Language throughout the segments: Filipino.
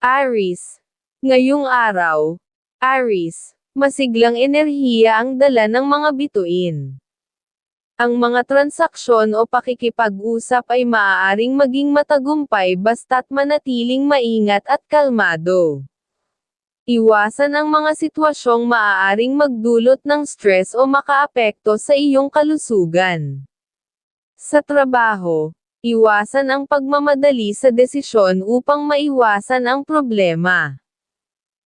Aris. Ngayong araw, Aris, masiglang enerhiya ang dala ng mga bituin. Ang mga transaksyon o pakikipag-usap ay maaaring maging matagumpay basta't manatiling maingat at kalmado. Iwasan ang mga sitwasyong maaaring magdulot ng stress o makaapekto sa iyong kalusugan. Sa trabaho, iwasan ang pagmamadali sa desisyon upang maiwasan ang problema.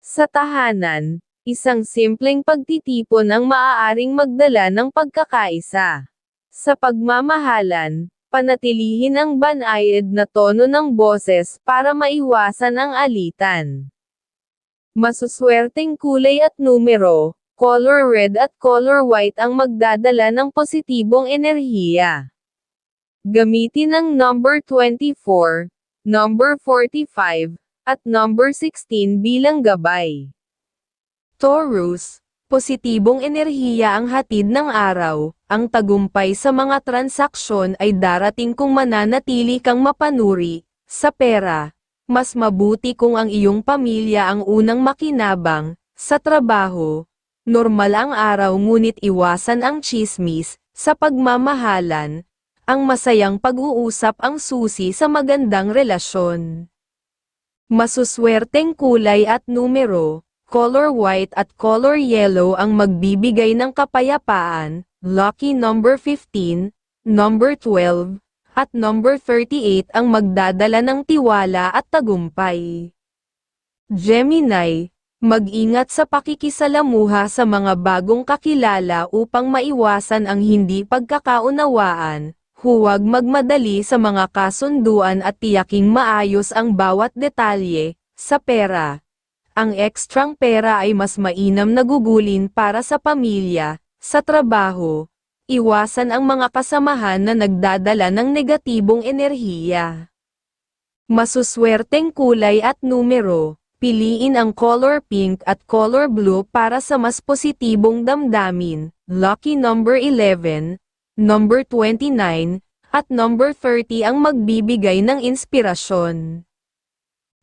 Sa tahanan, isang simpleng pagtitipon ang maaaring magdala ng pagkakaisa. Sa pagmamahalan, panatilihin ang banayad na tono ng boses para maiwasan ang alitan. Masuswerteng kulay at numero, color red at color white ang magdadala ng positibong enerhiya. Gamitin ang number 24, number 45, at number 16 bilang gabay. Taurus, positibong enerhiya ang hatid ng araw, ang tagumpay sa mga transaksyon ay darating kung mananatili kang mapanuri, sa pera, mas mabuti kung ang iyong pamilya ang unang makinabang, sa trabaho, normal ang araw ngunit iwasan ang chismis, sa pagmamahalan, ang masayang pag-uusap ang susi sa magandang relasyon. Masuswerteng kulay at numero, color white at color yellow ang magbibigay ng kapayapaan, lucky number 15, number 12, at number 38 ang magdadala ng tiwala at tagumpay. Gemini, mag-ingat sa pakikisalamuha sa mga bagong kakilala upang maiwasan ang hindi pagkakaunawaan, huwag magmadali sa mga kasunduan at tiyaking maayos ang bawat detalye, sa pera. Ang ekstrang pera ay mas mainam na gugulin para sa pamilya, sa trabaho. Iwasan ang mga kasamahan na nagdadala ng negatibong enerhiya. Masuswerteng kulay at numero, piliin ang color pink at color blue para sa mas positibong damdamin, lucky number 11, number 29, at number 30 ang magbibigay ng inspirasyon.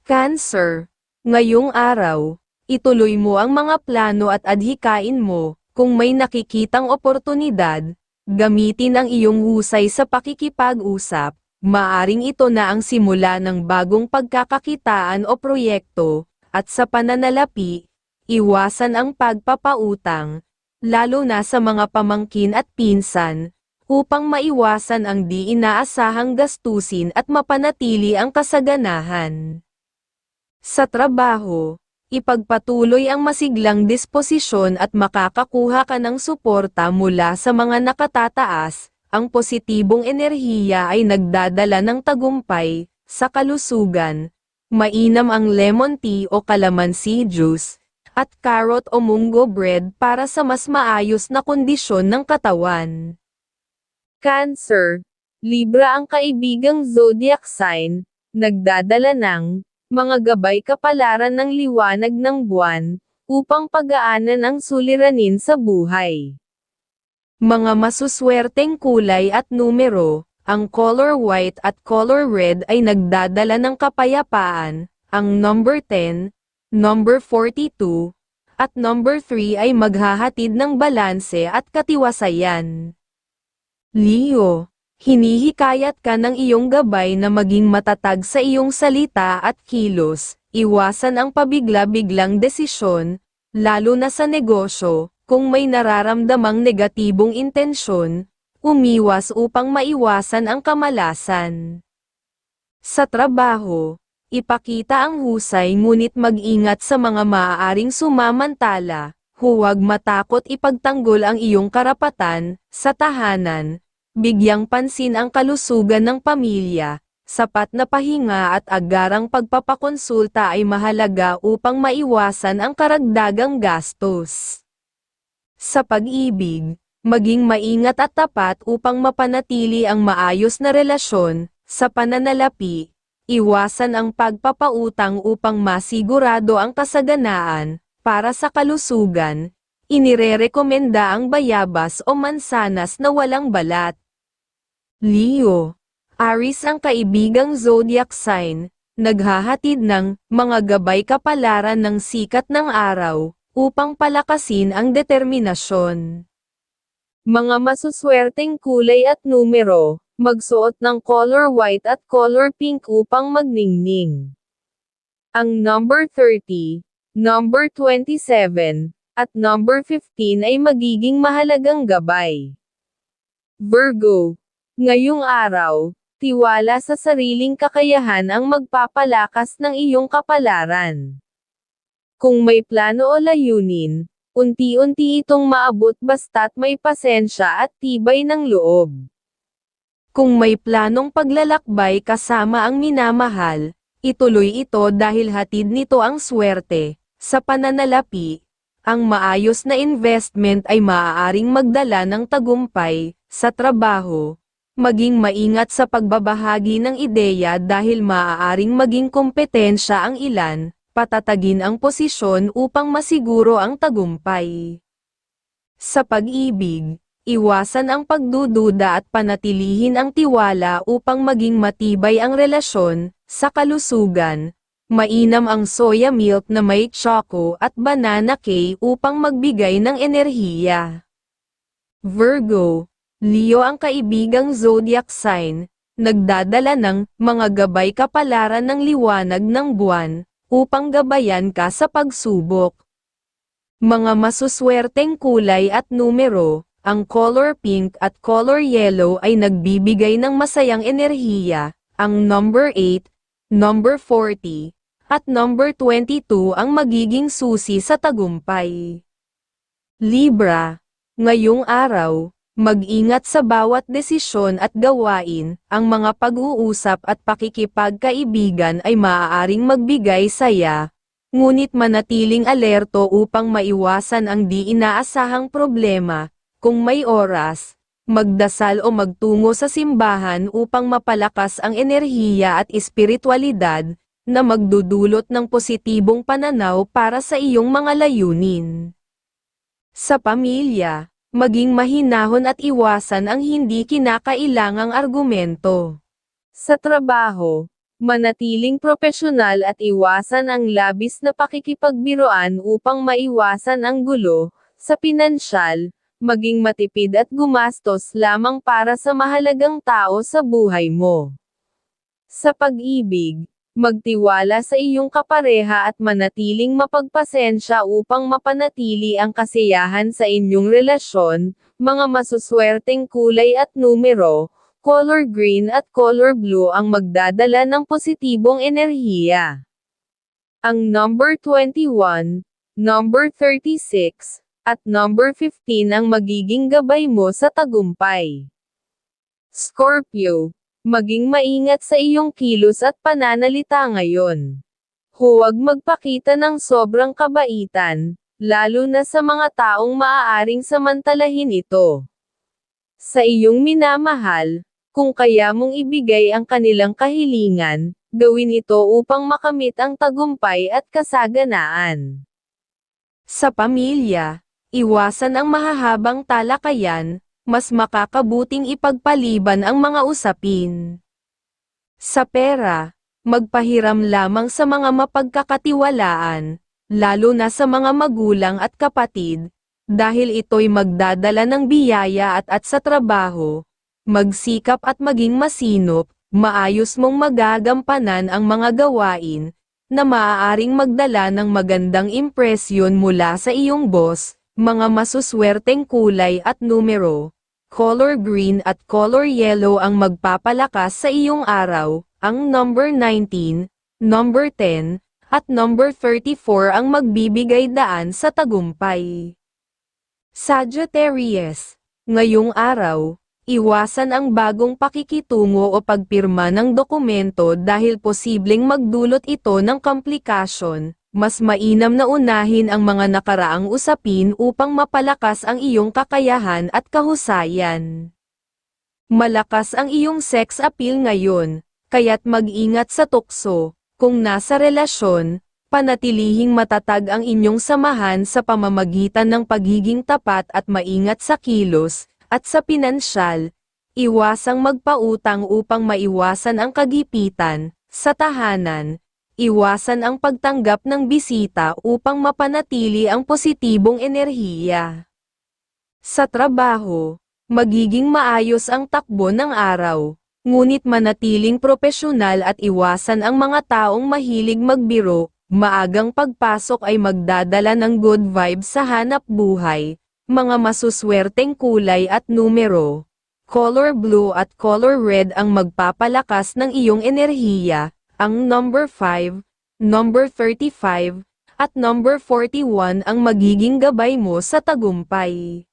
Cancer. Ngayong araw, ituloy mo ang mga plano at adhikain mo, kung may nakikitang oportunidad, gamitin ang iyong husay sa pakikipag-usap, maaring ito na ang simula ng bagong pagkakakitaan o proyekto, at sa pananalapi, iwasan ang pagpapautang, lalo na sa mga pamangkin at pinsan, upang maiwasan ang di inaasahang gastusin at mapanatili ang kasaganahan. Sa trabaho, ipagpatuloy ang masiglang disposisyon at makakakuha ka ng suporta mula sa mga nakatataas, ang positibong enerhiya ay nagdadala ng tagumpay, sa kalusugan, mainam ang lemon tea o calamansi juice, at carrot o munggo bread para sa mas maayos na kondisyon ng katawan. Cancer, Libra ang kaibigang zodiac sign, nagdadala ng mga gabay kapalaran ng liwanag ng buwan, upang pagaanan ang suliranin sa buhay. Mga masuswerteng kulay at numero, ang color white at color red ay nagdadala ng kapayapaan, ang number 10, number 42, at number 3 ay maghahatid ng balanse at katiwasayan. Leo, hinihikayat ka ng iyong gabay na maging matatag sa iyong salita at kilos, iwasan ang pabigla-biglang desisyon, lalo na sa negosyo, kung may nararamdamang negatibong intensyon, umiwas upang maiwasan ang kamalasan. Sa trabaho, ipakita ang husay ngunit mag-ingat sa mga maaaring sumamantala, Huwag matakot ipagtanggol ang iyong karapatan, sa tahanan, bigyang pansin ang kalusugan ng pamilya, sapat na pahinga at agarang pagpapakonsulta ay mahalaga upang maiwasan ang karagdagang gastos. Sa pag-ibig, maging maingat at tapat upang mapanatili ang maayos na relasyon, sa pananalapi, iwasan ang pagpapautang upang masigurado ang kasaganaan, para sa kalusugan, inirerekomenda ang bayabas o mansanas na walang balat. Leo, Aris ang kaibigang zodiac sign, naghahatid ng mga gabay kapalaran ng sikat ng araw, upang palakasin ang determinasyon. Mga masuswerteng kulay at numero, magsuot ng color white at color pink upang magningning. Ang number 30, number 27, at number 15 ay magiging mahalagang gabay. Virgo, ngayong araw, tiwala sa sariling kakayahan ang magpapalakas ng iyong kapalaran. Kung may plano o layunin, unti-unti itong maabot basta't may pasensya at tibay ng loob. Kung may planong paglalakbay kasama ang minamahal, ituloy ito dahil hatid nito ang swerte. Sa pananalapi, ang maayos na investment ay maaaring magdala ng tagumpay sa trabaho. Maging maingat sa pagbabahagi ng ideya dahil maaaring maging kompetensya ang ilan, patatagin ang posisyon upang masiguro ang tagumpay. Sa pag-ibig, iwasan ang pagdududa at panatilihin ang tiwala upang maging matibay ang relasyon, sa kalusugan, mainam ang soya milk na may choco at banana cake upang magbigay ng enerhiya. Virgo, Leo ang kaibigang zodiac sign, nagdadala ng mga gabay kapalaran ng liwanag ng buwan, upang gabayan ka sa pagsubok. Mga masuswerteng kulay at numero, ang color pink at color yellow ay nagbibigay ng masayang enerhiya, ang number 8, number 40, at number 22 ang magiging susi sa tagumpay. Libra, ngayong araw, mag-ingat sa bawat desisyon at gawain, ang mga pag-uusap at pakikipagkaibigan ay maaaring magbigay saya, ngunit manatiling alerto upang maiwasan ang di inaasahang problema, kung may oras, magdasal o magtungo sa simbahan upang mapalakas ang enerhiya at espiritualidad, na magdudulot ng positibong pananaw para sa iyong mga layunin. Sa pamilya, maging mahinahon at iwasan ang hindi kinakailangang argumento. Sa trabaho, manatiling profesional at iwasan ang labis na pakikipagbiroan upang maiwasan ang gulo. Sa pinansyal, maging matipid at gumastos lamang para sa mahalagang tao sa buhay mo. Sa pag-ibig, magtiwala sa iyong kapareha at manatiling mapagpasensya upang mapanatili ang kasiyahan sa inyong relasyon, mga masuswerteng kulay at numero, color green at color blue ang magdadala ng positibong enerhiya. Ang number 21, number 36, at number 15 ang magiging gabay mo sa tagumpay. Scorpio, Maging maingat sa iyong kilos at pananalita ngayon. Huwag magpakita ng sobrang kabaitan, lalo na sa mga taong maaaring samantalahin ito. Sa iyong minamahal, kung kaya mong ibigay ang kanilang kahilingan, gawin ito upang makamit ang tagumpay at kasaganaan. Sa pamilya, iwasan ang mahahabang talakayan, mas makakabuting ipagpaliban ang mga usapin. Sa pera, magpahiram lamang sa mga mapagkakatiwalaan, lalo na sa mga magulang at kapatid, dahil ito'y magdadala ng biyaya at at sa trabaho, magsikap at maging masinop, maayos mong magagampanan ang mga gawain, na maaaring magdala ng magandang impresyon mula sa iyong boss, mga masuswerteng kulay at numero, color green at color yellow ang magpapalakas sa iyong araw, ang number 19, number 10, at number 34 ang magbibigay daan sa tagumpay. Sagittarius, ngayong araw, iwasan ang bagong pakikitungo o pagpirma ng dokumento dahil posibleng magdulot ito ng komplikasyon, mas mainam na unahin ang mga nakaraang usapin upang mapalakas ang iyong kakayahan at kahusayan. Malakas ang iyong sex appeal ngayon, kaya't mag-ingat sa tukso, kung nasa relasyon, panatilihing matatag ang inyong samahan sa pamamagitan ng pagiging tapat at maingat sa kilos, at sa pinansyal, iwasang magpautang upang maiwasan ang kagipitan, Sa tahanan, iwasan ang pagtanggap ng bisita upang mapanatili ang positibong enerhiya. Sa trabaho, magiging maayos ang takbo ng araw, ngunit manatiling propesyonal at iwasan ang mga taong mahilig magbiro, maagang pagpasok ay magdadala ng good vibes sa hanap buhay, mga masuswerteng kulay at numero. Color blue at color red ang magpapalakas ng iyong enerhiya, ang number 5, number 35, at number 41 ang magiging gabay mo sa tagumpay.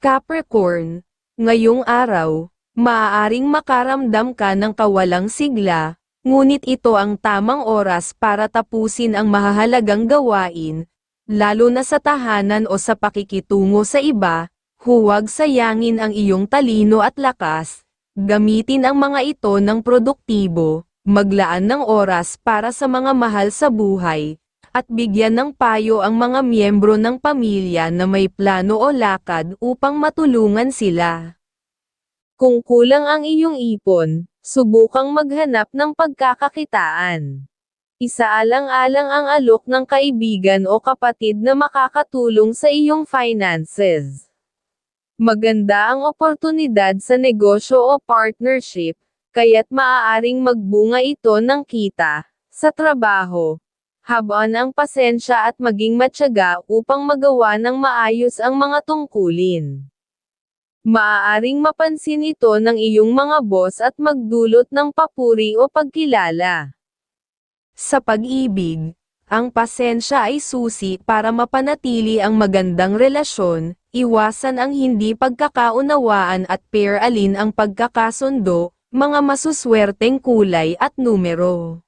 Capricorn, ngayong araw, maaaring makaramdam ka ng kawalang sigla, ngunit ito ang tamang oras para tapusin ang mahahalagang gawain, lalo na sa tahanan o sa pakikitungo sa iba, huwag sayangin ang iyong talino at lakas, gamitin ang mga ito ng produktibo, maglaan ng oras para sa mga mahal sa buhay, at bigyan ng payo ang mga miyembro ng pamilya na may plano o lakad upang matulungan sila. Kung kulang ang iyong ipon, subukang maghanap ng pagkakakitaan. Isaalang-alang ang alok ng kaibigan o kapatid na makakatulong sa iyong finances. Maganda ang oportunidad sa negosyo o partnership, kaya't maaaring magbunga ito ng kita, sa trabaho, habaan ang pasensya at maging matyaga upang magawa ng maayos ang mga tungkulin. Maaaring mapansin ito ng iyong mga boss at magdulot ng papuri o pagkilala. Sa pag-ibig, ang pasensya ay susi para mapanatili ang magandang relasyon, iwasan ang hindi pagkakaunawaan at pair alin ang pagkakasundo, mga masuswerteng kulay at numero.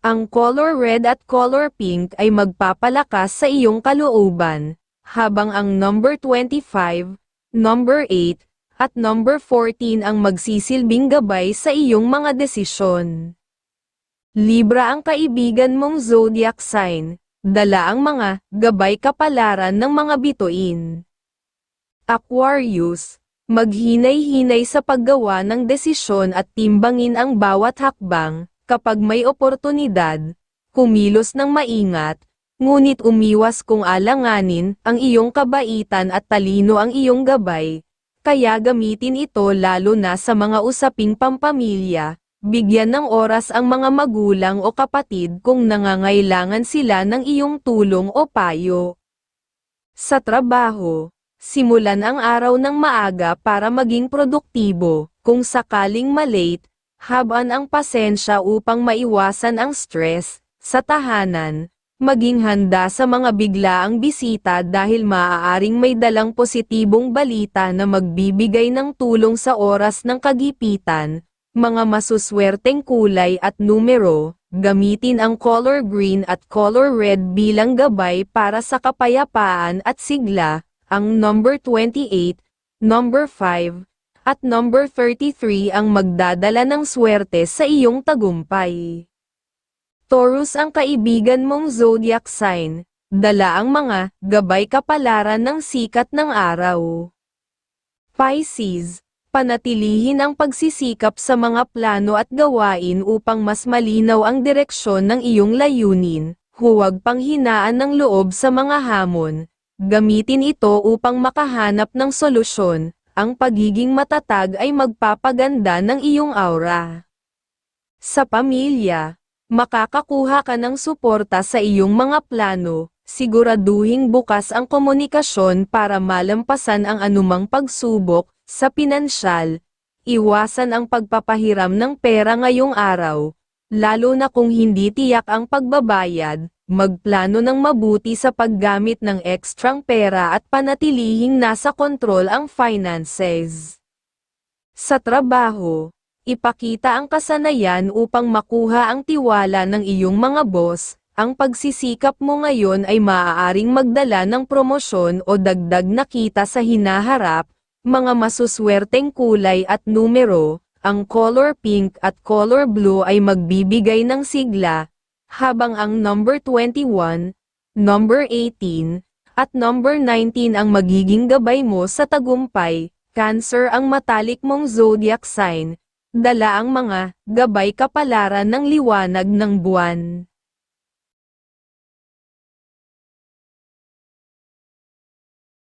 Ang color red at color pink ay magpapalakas sa iyong kalooban, habang ang number 25, number 8, at number 14 ang magsisilbing gabay sa iyong mga desisyon. Libra ang kaibigan mong zodiac sign, dala ang mga gabay kapalaran ng mga bituin. Aquarius, maghinay-hinay sa paggawa ng desisyon at timbangin ang bawat hakbang, kapag may oportunidad, kumilos ng maingat, ngunit umiwas kung alanganin, ang iyong kabaitan at talino ang iyong gabay, kaya gamitin ito lalo na sa mga usaping pampamilya, bigyan ng oras ang mga magulang o kapatid kung nangangailangan sila ng iyong tulong o payo. Sa trabaho, simulan ang araw ng maaga para maging produktibo, kung sakaling malate, habaan ang pasensya upang maiwasan ang stress, sa tahanan, maging handa sa mga biglaang bisita dahil maaaring may dalang positibong balita na magbibigay ng tulong sa oras ng kagipitan, mga masuswerteng kulay at numero, gamitin ang color green at color red bilang gabay para sa kapayapaan at sigla, ang number 28, number 5, at number 33 ang magdadala ng swerte sa iyong tagumpay. Taurus ang kaibigan mong zodiac sign, dala ang mga gabay kapalaran ng sikat ng araw. Pisces, panatilihin ang pagsisikap sa mga plano at gawain upang mas malinaw ang direksyon ng iyong layunin, huwag panghinaan ng loob sa mga hamon, gamitin ito upang makahanap ng solusyon, ang pagiging matatag ay magpapaganda ng iyong aura. Sa pamilya, makakakuha ka ng suporta sa iyong mga plano, siguraduhing bukas ang komunikasyon para malampasan ang anumang pagsubok, sa pinansyal, iwasan ang pagpapahiram ng pera ngayong araw, lalo na kung hindi tiyak ang pagbabayad, magplano ng mabuti sa paggamit ng ekstrang pera at panatilihing nasa kontrol ang finances. Sa trabaho, ipakita ang kasanayan upang makuha ang tiwala ng iyong mga boss, ang pagsisikap mo ngayon ay maaaring magdala ng promosyon o dagdag na kita sa hinaharap, mga masuswerteng kulay at numero, ang color pink at color blue ay magbibigay ng sigla, habang ang number 21, number 18, at number 19 ang magiging gabay mo sa tagumpay, Cancer ang matalik mong zodiac sign, dala ang mga gabay kapalaran ng liwanag ng buwan.